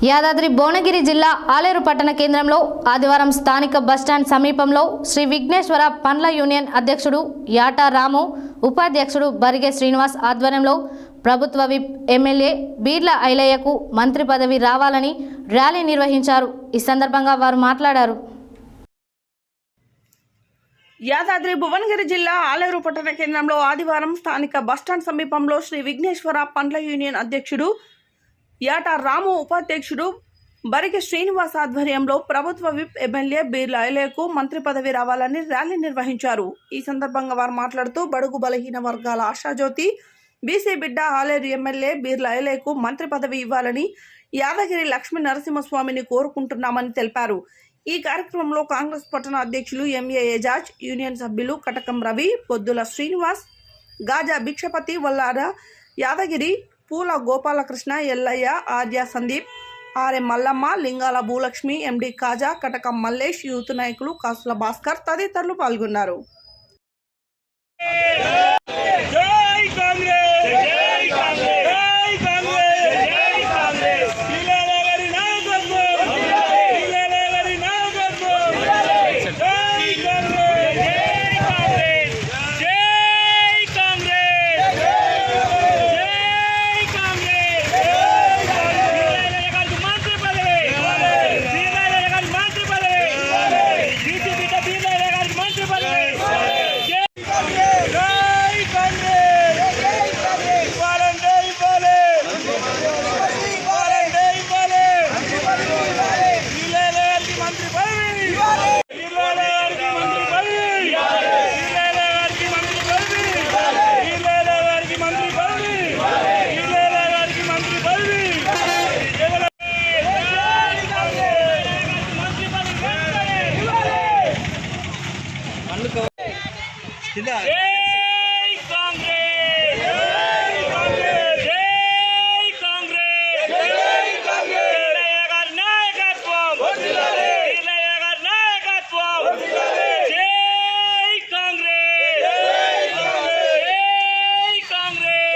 యాదాద్రి భువనగిరి జిల్లా ఆలేరు పట్టణ కేంద్రంలో ఆదివారం స్థానిక బస్టాండ్ సమీపంలో శ్రీ విఘ్నేశ్వర పండ్ల యూనియన్ అధ్యక్షుడు యాటా రాము ఉపాధ్యక్షుడు బరిగే శ్రీనివాస్ ఆధ్వర్యంలో ప్రభుత్వ విప్ ఎమ్మెల్యే బీర్ల ఐలయ్యకు మంత్రి పదవి రావాలని ర్యాలీ నిర్వహించారు. ఈ సందర్భంగా వారు మాట్లాడారు. యాదాద్రి భువనగిరి జిల్లా ఆలేరు పట్టణ కేంద్రంలో ఆదివారం స్థానిక బస్టాండ్ సమీపంలో శ్రీ విఘ్నేశ్వర పండ్ల యూనియన్ అధ్యక్షుడు యాట రాము ఉపాధ్యక్షుడు బరికి శ్రీనివాస్ ఆధ్వర్యంలో ప్రభుత్వ విప్ ఎమ్మెల్యే బీర్ల ఐలేకు మంత్రి పదవి రావాలని ర్యాలీ నిర్వహించారు. ఈ సందర్భంగా వారు మాట్లాడుతూ బడుగు బలహీన వర్గాల ఆశాజ్యోతి బీసీ బిడ్డ ఆలేరు ఎమ్మెల్యే బీర్ల ఐలేకు మంత్రి పదవి ఇవ్వాలని యాదగిరి లక్ష్మీ నరసింహస్వామిని కోరుకుంటున్నామని తెలిపారు. ఈ కార్యక్రమంలో కాంగ్రెస్ పట్టణ అధ్యక్షులు ఎంఏ ఏజాజ్ యూనియన్ సభ్యులు Katakam Ravi Poddula Srinivas Gaja Bhikshapathi Vallara Yadagiri Poola Gopalakrishna Yellaiah Arya Sandeep RM Mallamma Lingala Bhulakshmi MD Kaja Katakam Mallesh youth నాయకులు కాసుల భాస్కర్ తదితరులు పాల్గొన్నారు. 现在